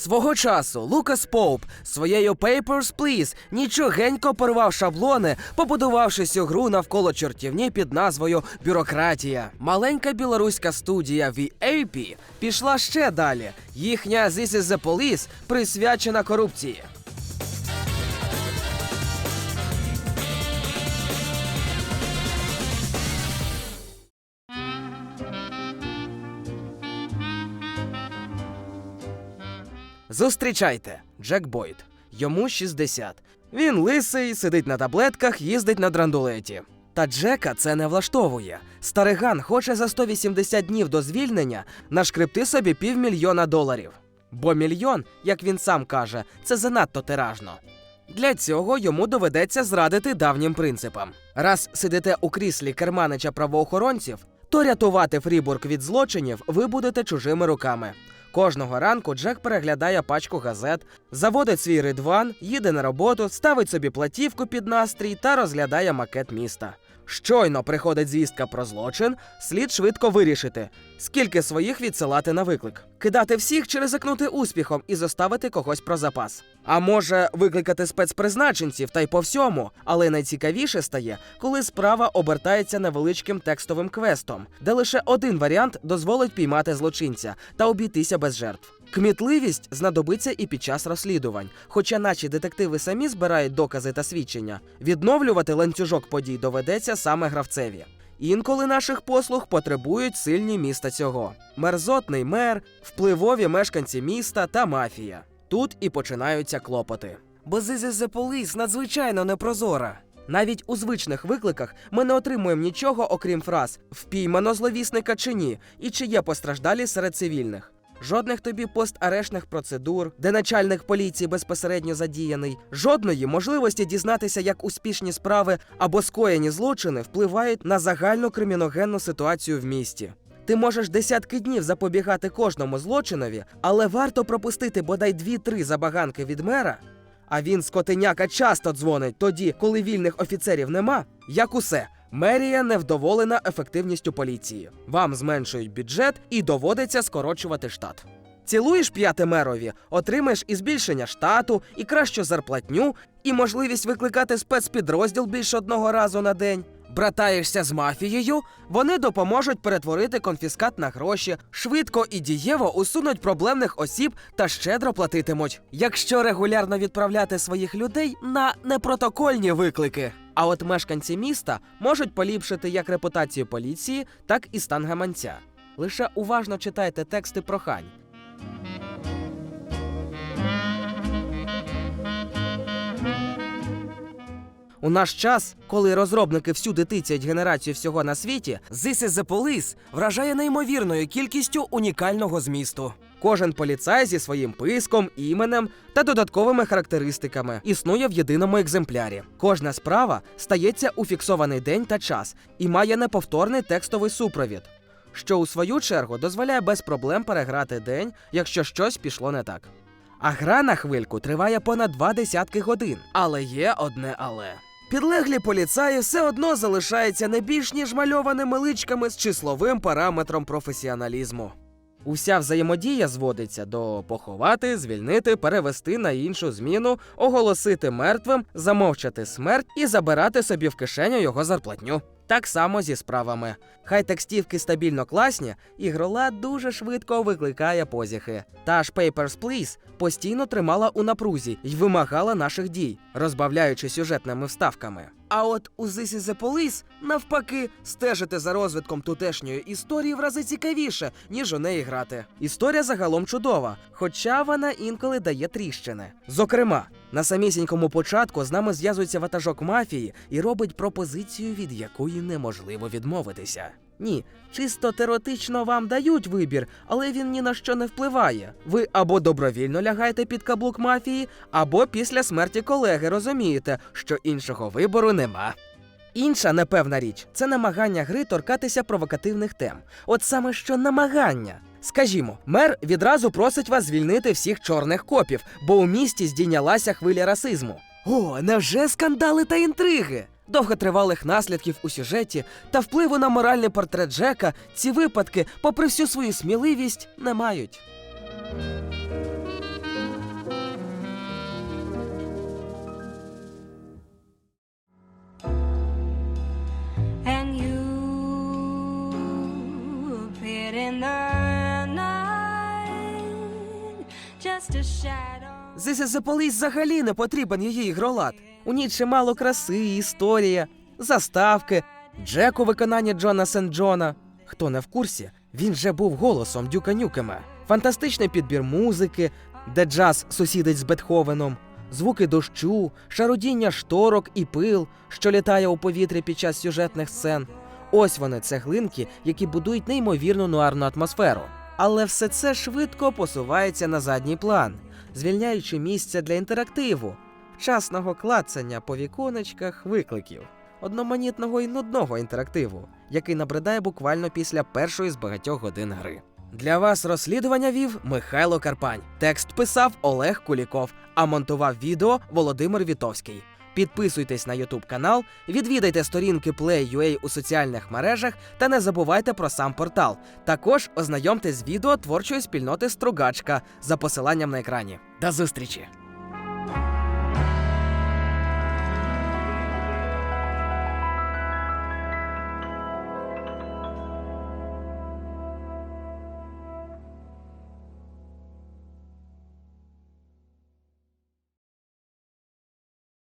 Свого часу Лукас Поуп своєю Papers, Please нічогенько порвав шаблони, побудувавши цю гру навколо чортівні під назвою Бюрократія. Маленька білоруська студія VAP пішла ще далі. Їхня This is the Police присвячена корупції. Зустрічайте, Джек Бойд. Йому 60. Він лисий, сидить на таблетках, їздить на драндулеті. Та Джека це не влаштовує. Стариган хоче за 180 днів до звільнення нашкребти собі півмільйона доларів. Бо мільйон, як він сам каже, це занадто тиражно. Для цього йому доведеться зрадити давнім принципам. Раз сидите у кріслі керманича правоохоронців, то рятувати Фрібург від злочинів ви будете чужими руками. Кожного ранку Джек переглядає пачку газет, заводить свій ридван, їде на роботу, ставить собі платівку під настрій та розглядає макет міста. Щойно приходить звістка про злочин, слід швидко вирішити, скільки своїх відсилати на виклик, кидати всіх чи ризикнути успіхом і заставити когось про запас. А може викликати спецпризначенців та й по всьому, але найцікавіше стає, коли справа обертається невеличким текстовим квестом, де лише один варіант дозволить піймати злочинця та обійтися без жертв. Кмітливість знадобиться і під час розслідувань, хоча наші детективи самі збирають докази та свідчення. Відновлювати ланцюжок подій доведеться саме гравцеві. Інколи наших послуг потребують сильні міста цього: мерзотний мер, впливові мешканці міста та мафія. Тут і починаються клопоти. Бо is Police надзвичайно непрозора. Навіть у звичних викликах ми не отримуємо нічого, окрім фраз впіймано зловісника чи ні, і чи є постраждалі серед цивільних. Жодних тобі поstaрешних процедур, де начальник поліції безпосередньо задіяний, жодної можливості дізнатися, як успішні справи або скоєні злочини впливають на загальну криміногенну ситуацію в місті. Ти можеш десятки днів запобігати кожному злочинові, але варто пропустити бодай дві-три забаганки від мера. А він скотиняка часто дзвонить тоді, коли вільних офіцерів нема. Як усе, мерія невдоволена ефективністю поліції. Вам зменшують бюджет і доводиться скорочувати штат. Цілуєш п'яте мерові, отримаєш і збільшення штату, і кращу зарплатню, і можливість викликати спецпідрозділ більше одного разу на день. Братаєшся з мафією, вони допоможуть перетворити конфіскат на гроші, швидко і дієво усунуть проблемних осіб та щедро платитимуть, якщо регулярно відправляти своїх людей на непротокольні виклики. А от мешканці міста можуть поліпшити як репутацію поліції, так і стан гаманця. Лише уважно читайте тексти прохань. У наш час, коли розробники всюди тицять генерацію всього на світі, This is the Police вражає неймовірною кількістю унікального змісту. Кожен поліцай зі своїм писком, іменем та додатковими характеристиками існує в єдиному екземплярі. Кожна справа стається у фіксований день та час і має неповторний текстовий супровід, що у свою чергу дозволяє без проблем переграти день, якщо щось пішло не так. А гра на хвильку триває понад два десятки годин. Але є одне але. Підлеглі поліцаї все одно залишаються не більш ніж мальованими личками з числовим параметром професіоналізму. Уся взаємодія зводиться до поховати, звільнити, перевести на іншу зміну, оголосити мертвим, замовчати смерть і забирати собі в кишеню його зарплатню. Так само зі справами. Хай текстівки стабільно класні, ігрола дуже швидко викликає позіхи. Та ж Papers, Please постійно тримала у напрузі й вимагала наших дій, розбавляючи сюжетними вставками. А от у This is the Police, навпаки, стежити за розвитком тутешньої історії в рази цікавіше, ніж у неї грати. Історія загалом чудова, хоча вона інколи дає тріщини. Зокрема, на самісінькому початку з нами зв'язується ватажок мафії і робить пропозицію, від якої неможливо відмовитися. Ні, чисто теоретично вам дають вибір, але він ні на що не впливає. Ви або добровільно лягаєте під каблук мафії, або після смерті колеги розумієте, що іншого вибору нема. Інша непевна річ це намагання гри торкатися провокативних тем. От саме що намагання. Скажімо, мер відразу просить вас звільнити всіх чорних копів, бо у місті здійнялася хвиля расизму. О, невже скандали та інтриги? Довготривалих наслідків у сюжеті та впливу на моральний портрет Джека ці випадки, попри всю свою сміливість, не мають. And you This is взагалі не потрібен її ігролад. У ній чимало краси, історія, заставки, Джек у виконанні Джона Сент Джона. Хто не в курсі, він же був голосом Дюка Нюкема. Фантастичний підбір музики, де джаз сусідить з Бетховеном, звуки дощу, шарудіння шторок і пил, що літає у повітрі під час сюжетних сцен. Ось вони цеглинки, які будують неймовірну нуарну атмосферу. Але все це швидко посувається на задній план, звільняючи місце для інтерактиву, вчасного клацання по віконечках викликів, одноманітного і нудного інтерактиву, який набридає буквально після першої з багатьох годин гри. Для вас розслідування вів Михайло Карпань. Текст писав Олег Куліков, а монтував відео Володимир Вітовський. Підписуйтесь на YouTube канал, відвідайте сторінки Play.ua у соціальних мережах та не забувайте про сам портал. Також ознайомтесь з відео творчої спільноти Стругачка за посиланням на екрані. До зустрічі!